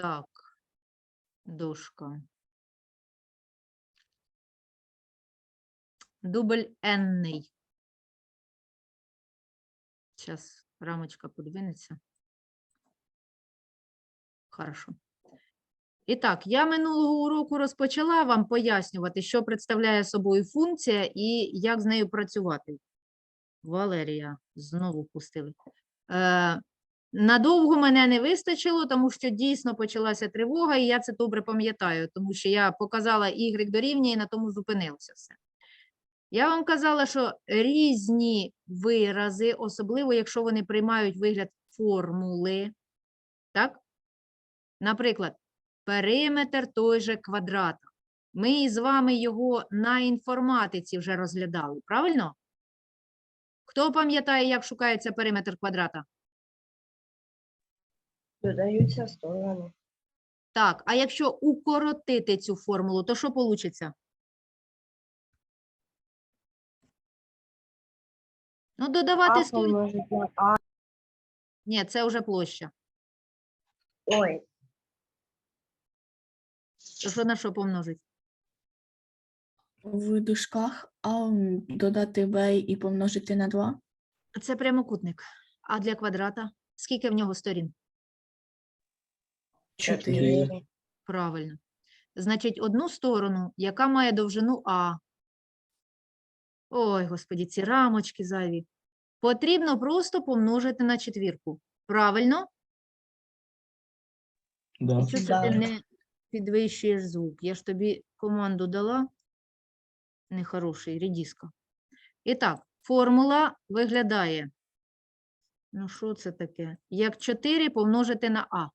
Так, дошка. Дубль енний. Зараз рамочка подвинеться. Хорошо. І так, я минулого уроку розпочала вам пояснювати, що представляє собою функція і як з нею працювати. Валерія, знову пустили. Е, надовго мене не вистачило, тому що дійсно почалася тривога, і я це добре пам'ятаю, тому що я показала y дорівнює і на тому зупинилося все. Я вам казала, що різні вирази, особливо якщо вони приймають вигляд формули, так? Наприклад, периметр той же квадрата. Ми з вами його на інформатиці вже розглядали, правильно? Хто пам'ятає, як шукається периметр квадрата? Додаються сторони. Так, а якщо укоротити цю формулу, то що вийде? Ну, додавати сторони. А. Ні, це вже площа. Ой, То що на що помножить? В дужках А додати Б і помножити на 2. Це прямокутник. А для квадрата? Скільки в нього сторін? Чотири. Правильно. Значить, одну сторону, яка має довжину А. Ой, господі, ці рамочки зайві. Потрібно просто помножити на четвірку. Правильно? Да. Чого це Да. ти не підвищуєш звук? Я ж тобі команду дала. Нехороший, рідіска. І так, формула виглядає. Ну, що це таке? Як 4 помножити на А.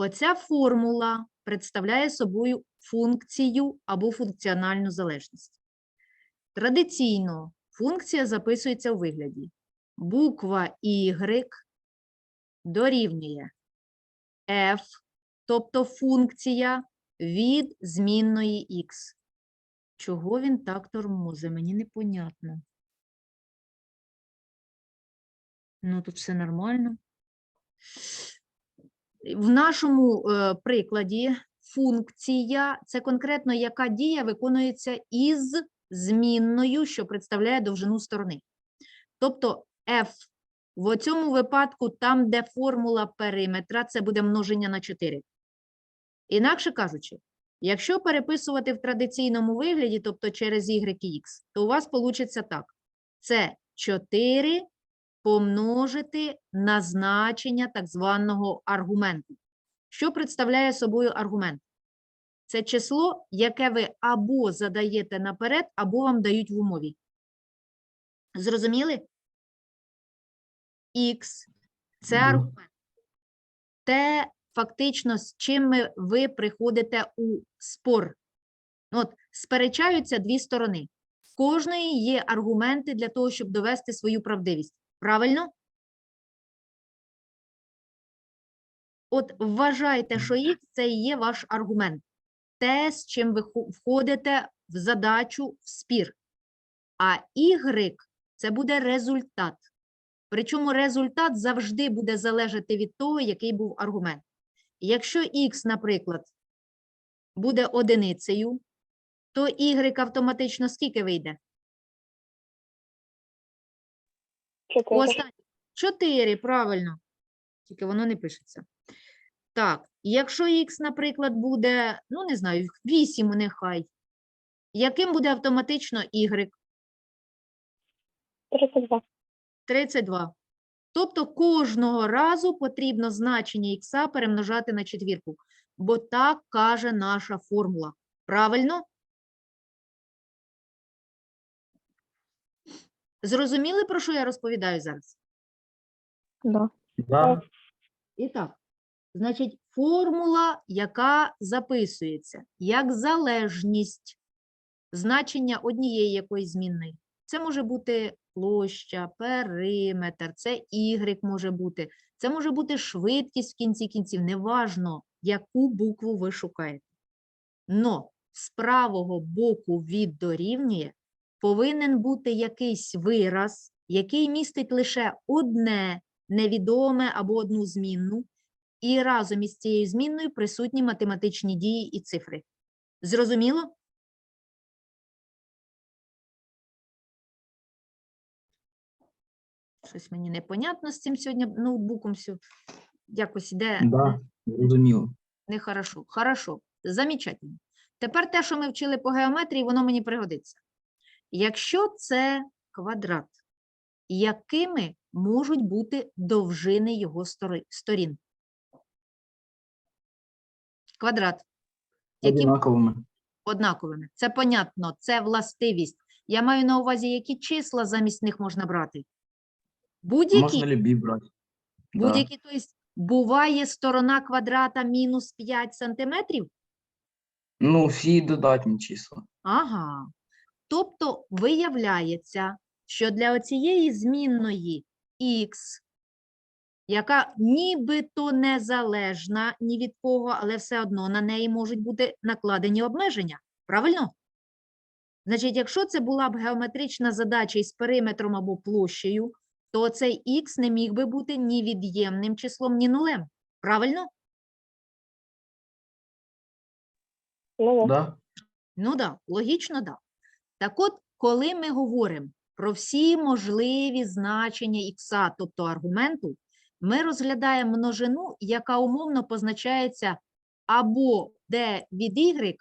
Оця формула представляє собою функцію або функціональну залежність. Традиційно функція записується у вигляді. Буква Y дорівнює f, тобто функція від змінної x. Чого він так тормозить? Мені непонятно. Ну, тут все нормально. В нашому е, прикладі функція це конкретно яка дія виконується із змінною, що представляє довжину сторони. Тобто f в цьому випадку, там, де формула периметра, це буде множення на 4. Інакше кажучи, якщо переписувати в традиційному вигляді, тобто через y і x, то у вас вийде так. Це 4 помножити на значення так званого аргументу. Що представляє собою аргумент? Це число, яке ви або задаєте наперед, або вам дають в умові. Зрозуміли? Х – це аргумент. Те, фактично, з чим ви приходите у спор. От, сперечаються дві сторони. В кожної є аргументи для того, щоб довести свою правдивість. Правильно? От вважайте, що Х – це і є ваш аргумент. Те, з чим ви входите в задачу, в спір. А Y – це буде результат. Причому результат завжди буде залежати від того, який був аргумент. Якщо Х, наприклад, буде одиницею, то Y автоматично скільки вийде? Останнє. 4, правильно. Тільки воно не пишеться. Так, якщо х, наприклад, буде, ну, не знаю, 8 нехай. Яким буде автоматично y? 32. 32. Тобто кожного разу потрібно значення х перемножати на четвірку, бо так каже наша формула. Правильно? Зрозуміли, про що я розповідаю зараз? Да. Да. І так, значить, формула, яка записується як залежність значення однієї якоїсь змінної. Це може бути площа, периметр, це y може бути, це може бути швидкість в кінці кінців, неважно, яку букву ви шукаєте. Но з правого боку від дорівнює повинен бути якийсь вираз, який містить лише одне невідоме або одну змінну, і разом із цією змінною присутні математичні дії і цифри. Зрозуміло? Щось мені непонятно з цим сьогодні ноутбуком. Якось іде Да, зрозуміло. нехорошо. Хорошо, замечательно. Тепер те, що ми вчили по геометрії, воно мені пригодиться. Якщо це квадрат, якими можуть бути довжини його сторін? Квадрат. Які Однаковими. однаковими. Це понятно, це властивість. Я маю на увазі, які числа замість них можна брати. Будь-які, Можна любі брати. Будь-які, то есть, буває сторона квадрата мінус 5 сантиметрів? Ну, всі додатні числа. Ага. Тобто виявляється, що для оцієї змінної х, яка нібито незалежна ні від кого, але все одно на неї можуть бути накладені обмеження. Правильно? Значить, якщо це була б геометрична задача із периметром або площею, то цей х не міг би бути ні від'ємним числом, ні нулем. Правильно? Ну, да. Да? Ну да, логічно, да. Так от, коли ми говоримо про всі можливі значення ікса, тобто аргументу, ми розглядаємо множину, яка умовно позначається або d від y,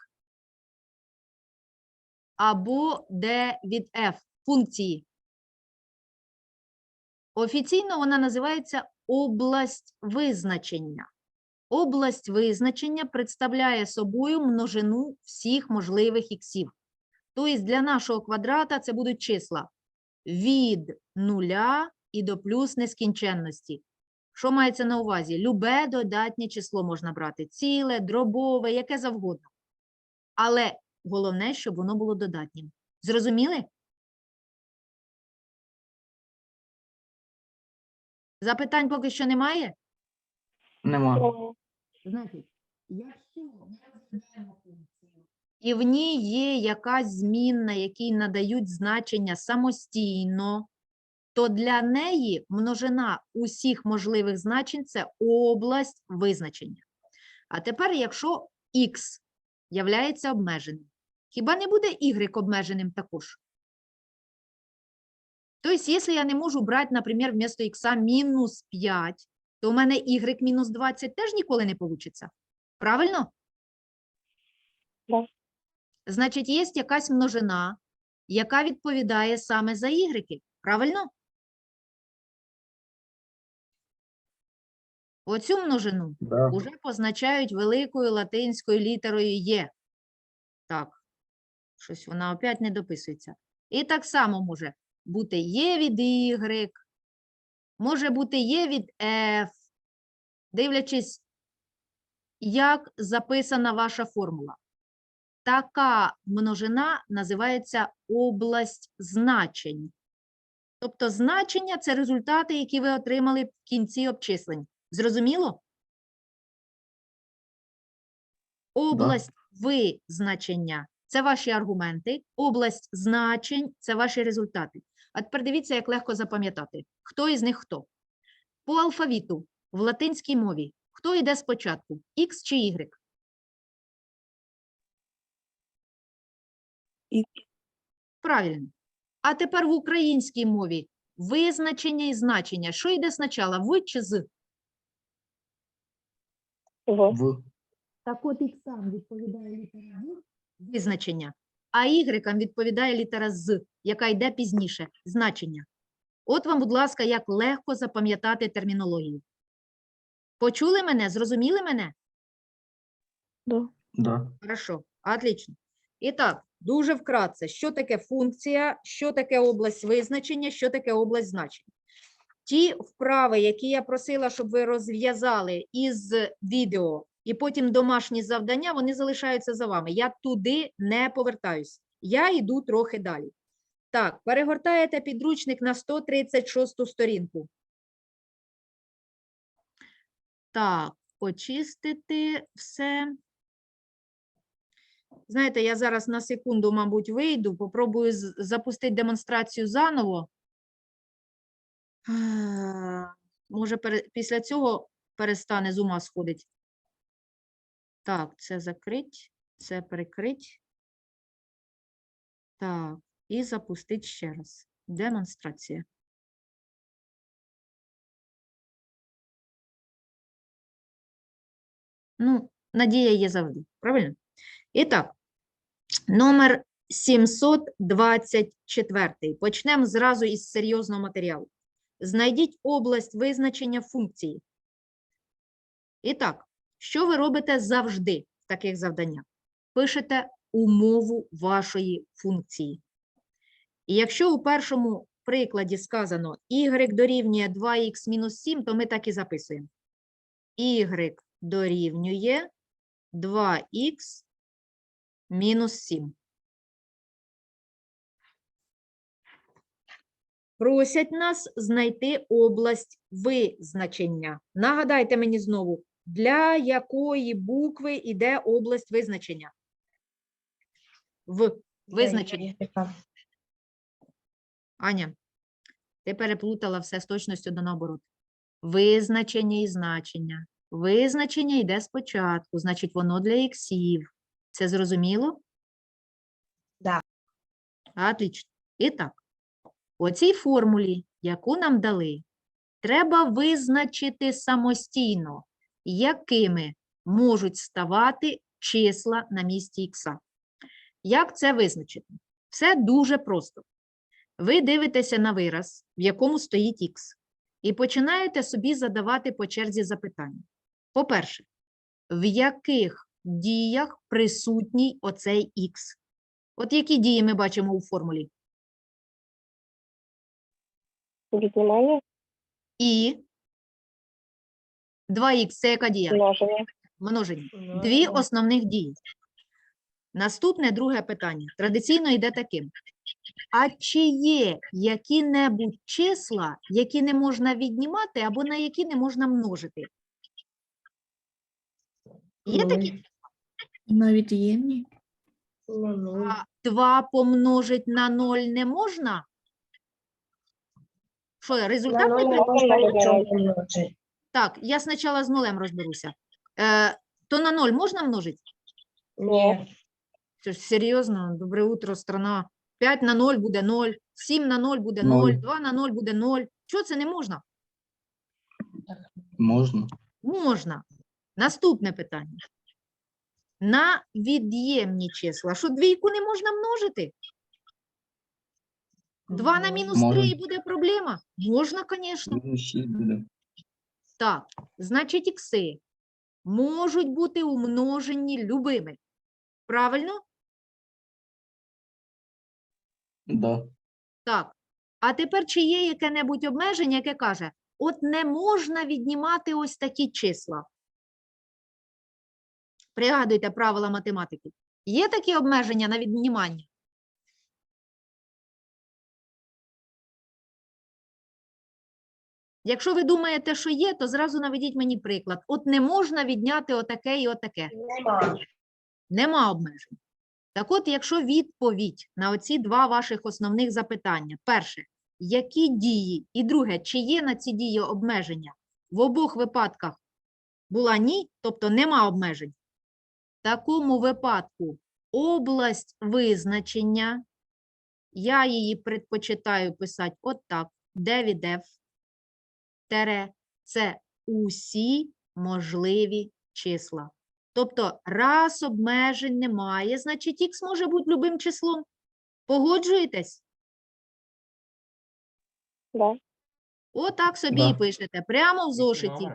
або d від f функції. Офіційно вона називається область визначення. Область визначення представляє собою множину всіх можливих іксів. Тобто для нашого квадрата це будуть числа від нуля і до плюс нескінченності. Що мається на увазі? Любе додатнє число можна брати, ціле, дробове, яке завгодно. Але головне, щоб воно було додатнім. Зрозуміли? Запитань поки що немає? Нема. Ну, Значить, якщо ми розглядаємо функцію, і в ній є якась змінна, якій надають значення самостійно, то для неї множина усіх можливих значень це область визначення. А тепер, якщо х являється обмеженим, хіба не буде y обмеженим також? Тобто, якщо я не можу брати, наприклад, вместо х мінус 5, то у мене y мінус 20 теж ніколи не вийде. Правильно? Да. Значить, є якась множина, яка відповідає саме за y. Правильно? Оцю множину Да. уже позначають великою латинською літерою Є. Так, щось вона опять не дописується. І так само може бути Є від Y, може бути Є від F, дивлячись, як записана ваша формула. Така множина називається область значень. Тобто значення – це результати, які ви отримали в кінці обчислень. Зрозуміло? Область визначення – це ваші аргументи, область значень – це ваші результати. А тепер дивіться, як легко запам'ятати. Хто із них хто? По алфавіту в латинській мові хто йде спочатку? Х чи Y? Правильно. А тепер в українській мові визначення і значення. Що йде спочатку? В чи з? в. В. Так от іксам відповідає літера В, визначення, а ігрекам відповідає літера з, яка йде пізніше, значення. От вам, будь ласка, як легко запам'ятати термінологію. Почули мене? Зрозуміли мене? Да. Да. Хорошо, отлично. І так, дуже вкратце, що таке функція, що таке область визначення, що таке область значення. Ті вправи, які я просила, щоб ви розв'язали із відео, і потім домашні завдання, вони залишаються за вами. Я туди не повертаюсь. Я йду трохи далі. Так, перегортаєте підручник на 136 сторінку. Так, очистити все. Знаєте, я зараз на секунду, мабуть, вийду, попробую запустити демонстрацію заново. Може, після цього перестане з ума сходить. Так, це закрить, це прикрить. Так, і запустить ще раз. Демонстрація. Ну, надія є завжди, правильно? І так, номер 724. Почнемо зразу із серйозного матеріалу. Знайдіть область визначення функції. І так, що ви робите завжди в таких завданнях? Пишете умову вашої функції. І якщо у першому прикладі сказано y дорівнює 2х мінус 7, то ми так і записуємо. y дорівнює 2х мінус 7. Просять нас знайти область визначення. Нагадайте мені знову, для якої букви йде область визначення? В визначенні. Аня, ти переплутала все з точністю до наоборот. Визначення і значення. Визначення йде спочатку, значить, воно для іксів. Це зрозуміло? Да. Отлично. І так, у цій формулі, яку нам дали, треба визначити самостійно, якими можуть ставати числа на місці ікса. Як це визначити? Все дуже просто. Ви дивитеся на вираз, в якому стоїть х, і починаєте собі задавати по черзі запитання. По-перше, в яких діях присутній оцей х? От які дії ми бачимо у формулі? Віднімання, І 2х це яка дія? множення. Множення. Дві основних дії. Наступне друге питання. Традиційно йде таким. А чи є які-небудь числа, які не можна віднімати або на які не можна множити? Є такі? Навіть ємні. А 2 помножить на 0 не можна? Що, результат не так? Так, я спочатку з нулем розберуся. Е, то на 0 можна множити? Ні. Це ж серйозно, добре утро, страна. 5 на 0 буде 0, 7 на 0 буде 0, Ноль. 2 на 0 буде 0. Чого це не можна? Можна. Можна. Наступне питання. На від'ємні числа. Що двійку не можна множити? 2 на мінус 3 і буде проблема? Можна, звісно. Мінус 6 буде. Так, значить, ікси можуть бути умножені любими. Правильно? Да. Так. А тепер чи є яке-небудь обмеження, яке каже, от не можна віднімати ось такі числа? Пригадуйте правила математики. Є такі обмеження на віднімання? Якщо ви думаєте, що є, то зразу наведіть мені приклад. От не можна відняти отаке і отаке. Нема обмежень. Так от, якщо відповідь на оці два ваших основних запитання: перше, які дії, і друге, чи є на ці дії обмеження? В обох випадках була ні, тобто нема обмежень. В такому випадку область визначення, я її предпочитаю писати от так, де від F, тере, це усі можливі числа. Тобто, раз обмежень немає, значить х може бути любим числом. Погоджуєтесь? Да. Отак собі і пишете, прямо в зошиті.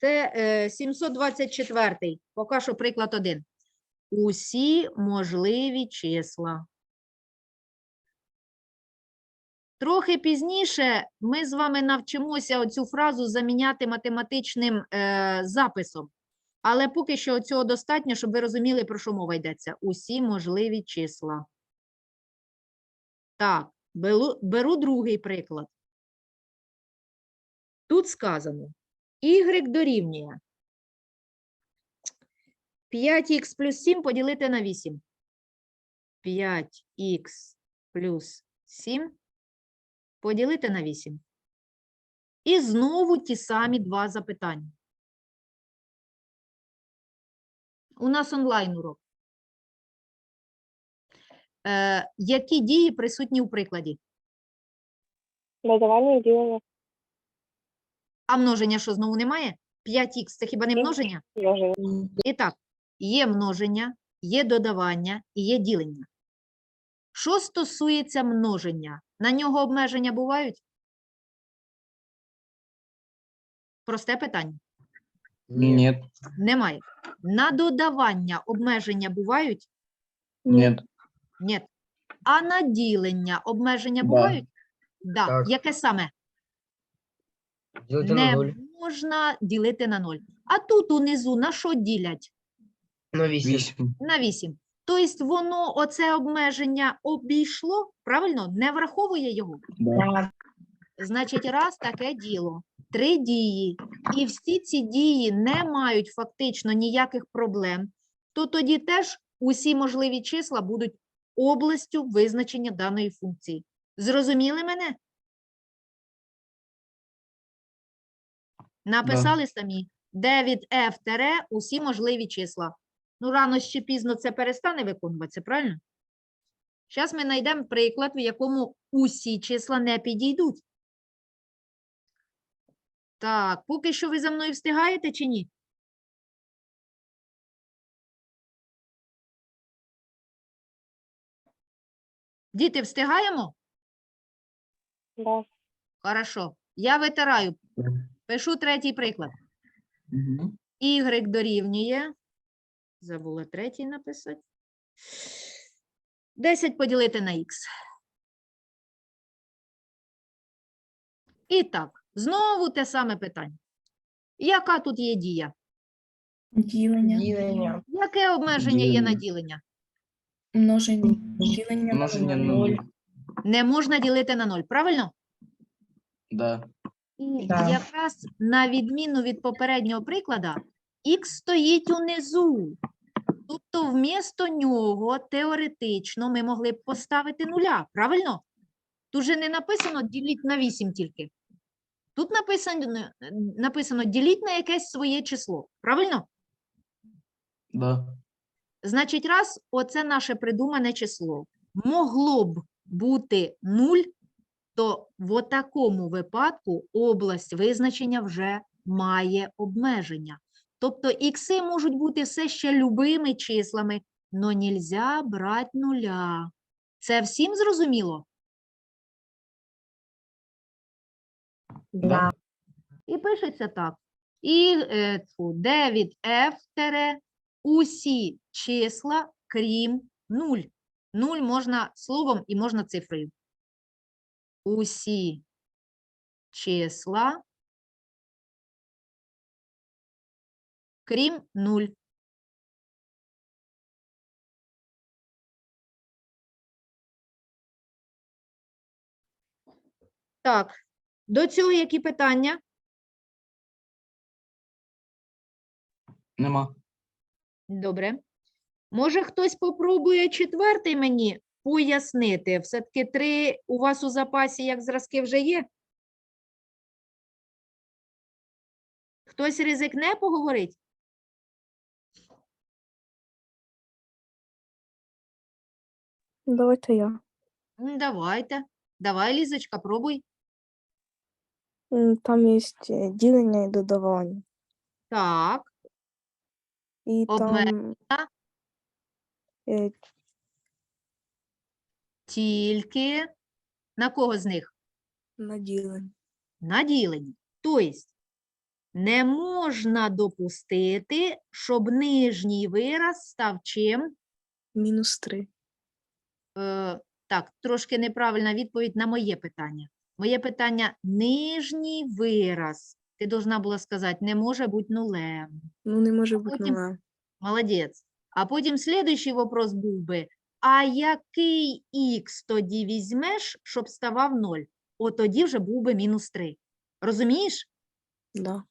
Це е, 724, поки приклад один. Усі можливі числа. Трохи пізніше ми з вами навчимося оцю фразу заміняти математичним е, записом. Але поки що цього достатньо, щоб ви розуміли, про що мова йдеться. Усі можливі числа. Так, беру, беру другий приклад. Тут сказано, Y дорівнює 5х плюс 7 поділити на 8. 5х плюс 7 поділити на 8. І знову ті самі два запитання. У нас онлайн урок. Е, Які дії присутні у прикладі? Додавання ділення. А множення що знову немає? 5х це хіба не множення? І так, є множення, є додавання і є ділення. Що стосується множення, на нього обмеження бувають? Просте питання. Нет. Немає. На додавання обмеження бувають? Нет. Ні. А на ділення обмеження Да. бувають? Да. Так. Яке саме? Ділити на Не нуль. можна ділити на 0. А тут унизу на що ділять? На вісім. Вісім. На 8. Тобто воно оце обмеження обійшло, правильно? Не враховує його. Да. Значить, раз таке діло, три дії, і всі ці дії не мають фактично ніяких проблем, то тоді теж усі можливі числа будуть областю визначення даної функції. Зрозуміли мене? Написали самі. Де від f тере усі можливі числа. Ну, рано чи пізно це перестане виконуватися, правильно? Зараз ми знайдемо приклад, в якому усі числа не підійдуть. Так, поки що ви за мною встигаєте чи ні? Діти, встигаємо? Да. Хорошо. Я витираю. Пишу третій приклад. Мгм. Y дорівнює. Забула третій написати. 10 поділити на х. І так, знову те саме питання. Яка тут є дія? Ділення. Ділення. Яке обмеження є на Ділення. Множення. Ділення Множення на нуль. Не можна ділити на 0, правильно? Да. І Да. якраз на відміну від попереднього приклада, х стоїть унизу. Тобто вмісто нього теоретично ми могли б поставити нуля, правильно? Тут же не написано діліть на 8 тільки. Тут написано, написано діліть на якесь своє число, правильно? Да. Значить, раз оце наше придумане число могло б бути 0, то в такому випадку область визначення вже має обмеження. Тобто ікси можуть бути все ще любими числами, але нельзя брати нуля. Це всім зрозуміло? Да. І пишеться так. І від F тере усі числа, крім 0. 0 можна словом і можна цифрою. Усі числа, крім 0. Так, до цього які питання? Нема. Добре. Може, хтось попробує четвертий мені пояснити? Все-таки три у вас у запасі як зразки вже є? Хтось ризикне поговорить? Давайте я. М, Давайте. Давай, Лізочка, пробуй. М, Там є е, ділення і додавання. Так, І Обмеження. там е, тільки на кого з них? на ділення. на ділення. Тобто не можна допустити, щоб нижній вираз став чим? Мінус 3. Е, так, трошки неправильна відповідь на моє питання. Моє питання нижній вираз. Ти должна була сказати, не може бути нулем. Ну, не може бути потім- нулем. Молодець. А потім слідуючий вопрос був би: а який х тоді візьмеш, щоб ставав 0? От тоді вже був би мінус 3. Розумієш? Да.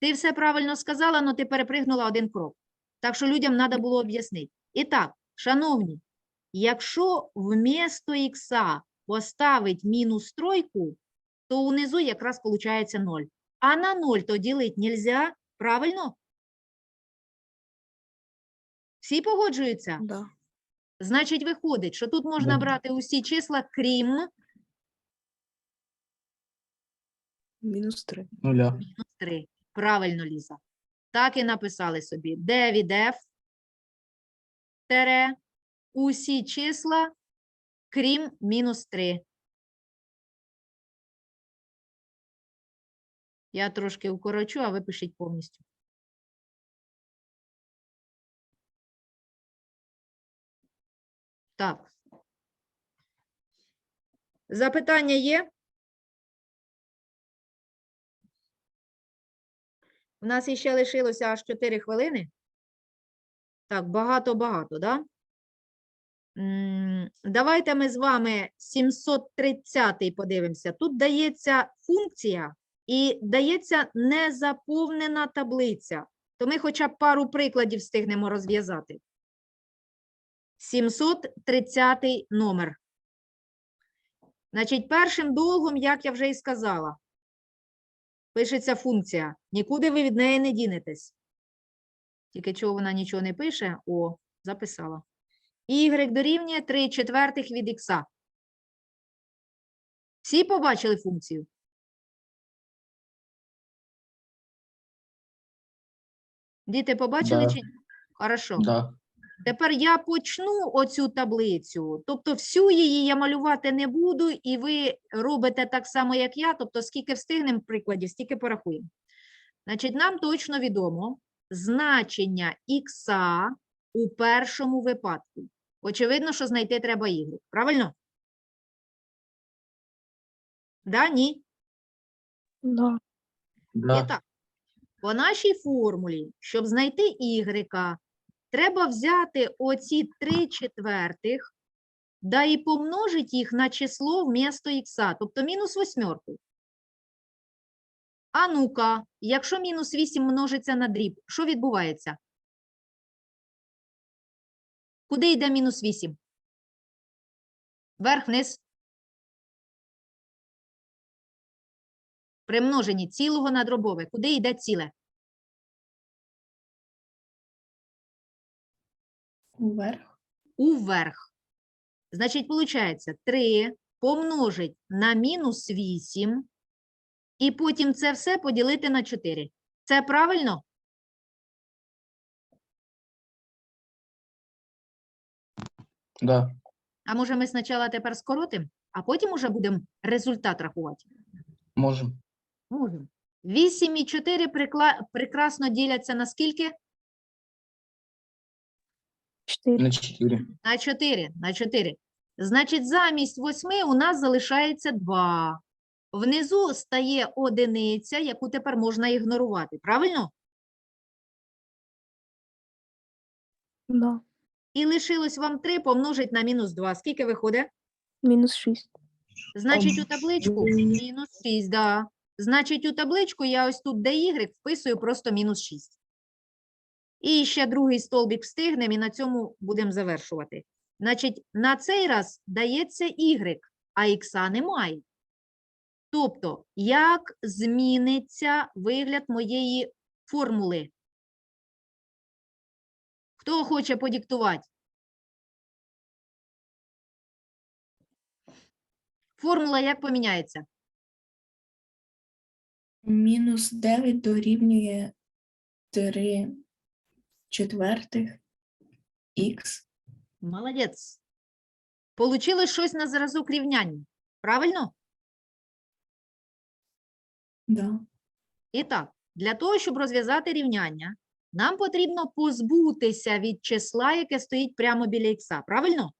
Ти все правильно сказала, але ти перепригнула один крок. Так що людям треба було об'яснити. І так, шановні, якщо вмісто ікса поставить мінус тройку, то унизу якраз виходить 0. А на 0 то ділити нельзя, правильно? Всі погоджуються? Да. Значить, виходить, що тут можна брати усі числа, крім Мінус 3. Нуля. 3. Правильно, Ліза. Так і написали собі. Де від F, тере, усі числа, крім мінус 3. Я трошки укорочу, а ви пишіть повністю. Так. Запитання є? У нас іще лишилося аж 4 хвилини. Так, багато-багато, да? Давайте ми з вами 730-й подивимося. Тут дається функція і дається незаповнена таблиця. То ми хоча б пару прикладів встигнемо розв'язати. 730 номер. Значить, першим долгом, як я вже і сказала, пишеться функція. Нікуди ви від неї не дінетесь. Тільки чого вона нічого не пише? О, записала. Y дорівнює 3 четвертих від х. Всі побачили функцію? Діти побачили Да. чи ні? Хорошо. Да. Тепер я почну оцю таблицю, тобто всю її я малювати не буду, і ви робите так само, як я, тобто скільки встигнемо прикладів, стільки порахуємо. Значить, нам точно відомо значення х у першому випадку. Очевидно, що знайти треба y. Правильно? Да, ні? Да. І так, по нашій формулі, щоб знайти y, треба взяти оці 3 четвертих, да і помножити їх на число вмісто х, тобто мінус восьмерку. А ну-ка, якщо мінус 8 множиться на дріб, що відбувається? Куди йде мінус 8? Вверх-вниз. При множенні цілого на дробове. Куди йде ціле? Уверх. Уверх. Значить, виходить, 3 помножить на мінус 8, і потім це все поділити на 4. Це правильно? Да. А може ми спочатку тепер скоротимо, а потім уже будемо результат рахувати? Можем. Можемо. 8 і 4 прикла... прекрасно діляться на скільки? 4. На 4. На 4. На 4. Значить, замість 8 у нас залишається 2. Внизу стає одиниця, яку тепер можна ігнорувати. Правильно? Да. І лишилось вам 3 помножить на мінус 2. Скільки виходить? Мінус 6. Значить, у табличку мінус 6, да. Значить, у табличку я ось тут, де y, вписую просто мінус 6. І ще другий столбик встигнемо, і на цьому будемо завершувати. Значить, на цей раз дається y, а х немає. Тобто, як зміниться вигляд моєї формули? Хто хоче подиктувати? Формула як поміняється? Мінус 9 дорівнює 3 четвертих х. Молодець. Получилось щось на зразок рівняння. Правильно? Да. І так, для того, щоб розв'язати рівняння, нам потрібно позбутися від числа, яке стоїть прямо біля х. Правильно?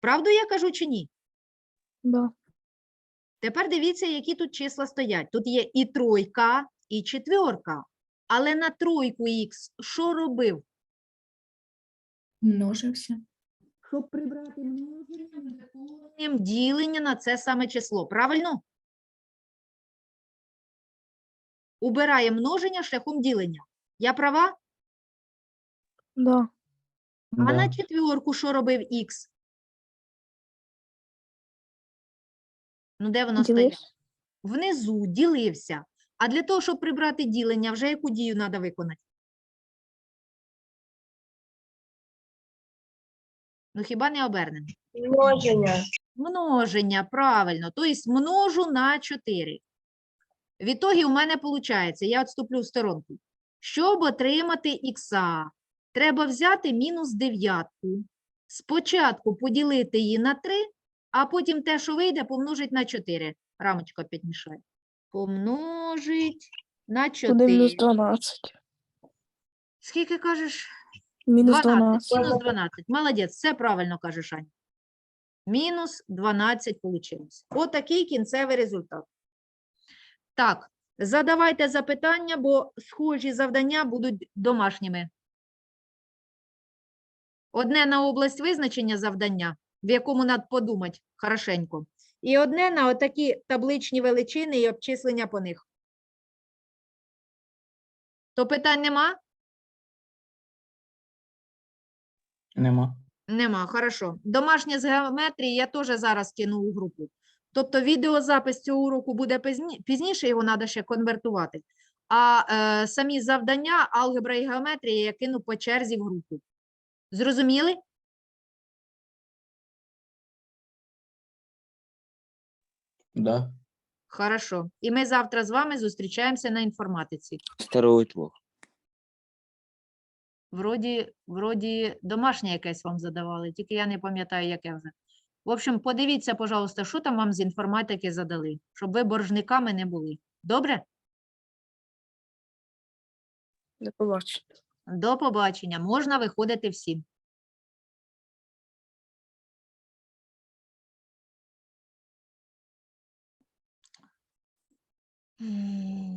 Правду я кажу чи ні? Да. Тепер дивіться, які тут числа стоять. Тут є і тройка, і четверка. Але на тройку х що робив? Множився. Щоб прибрати множення доповненням ділення на це саме число. Правильно? Убирає множення шляхом ділення. Я права? Да. А на Да. четвірку що робив х? Ну, де воно стоїть? Внизу ділився. А для того, щоб прибрати ділення, вже яку дію треба виконати? Ну, хіба не обернемо? Множення. Множення, правильно. Тобто множу на 4. В ітогі у мене виходить, я відступлю в сторонку. Щоб отримати ікса, треба взяти мінус дев'ятку. Спочатку поділити її на 3, а потім те, що вийде, помножить на 4. Рамочка підмішає. Помножить на 4. Буде мінус 12. Скільки кажеш? Мінус 12. 12. Мінус 12. Молодець, все правильно кажеш, Аня. Мінус 12 вийшло. Отакий кінцевий результат. Так, задавайте запитання, бо схожі завдання будуть домашніми. Одне на область визначення завдання, в якому треба подумати хорошенько. І одне на отакі табличні величини і обчислення по них. То питань нема? Нема. Нема, хорошо. Домашнє з геометрії я теж зараз кину у групу. Тобто відеозапис цього уроку буде пізні- пізніше, його треба ще конвертувати. А е, самі завдання, алгебра і геометрія я кину по черзі в групу. Зрозуміли? Да. Хорошо. І ми завтра з вами зустрічаємося на інформатиці. Второй двух. Вроді, вроді домашнє якесь вам задавали, тільки я не пам'ятаю, яке вже. В общем, подивіться, пожалуйста, що там вам з інформатики задали, щоб ви боржниками не були. Добре? До побачення. До побачення. Можна виходити всім. М,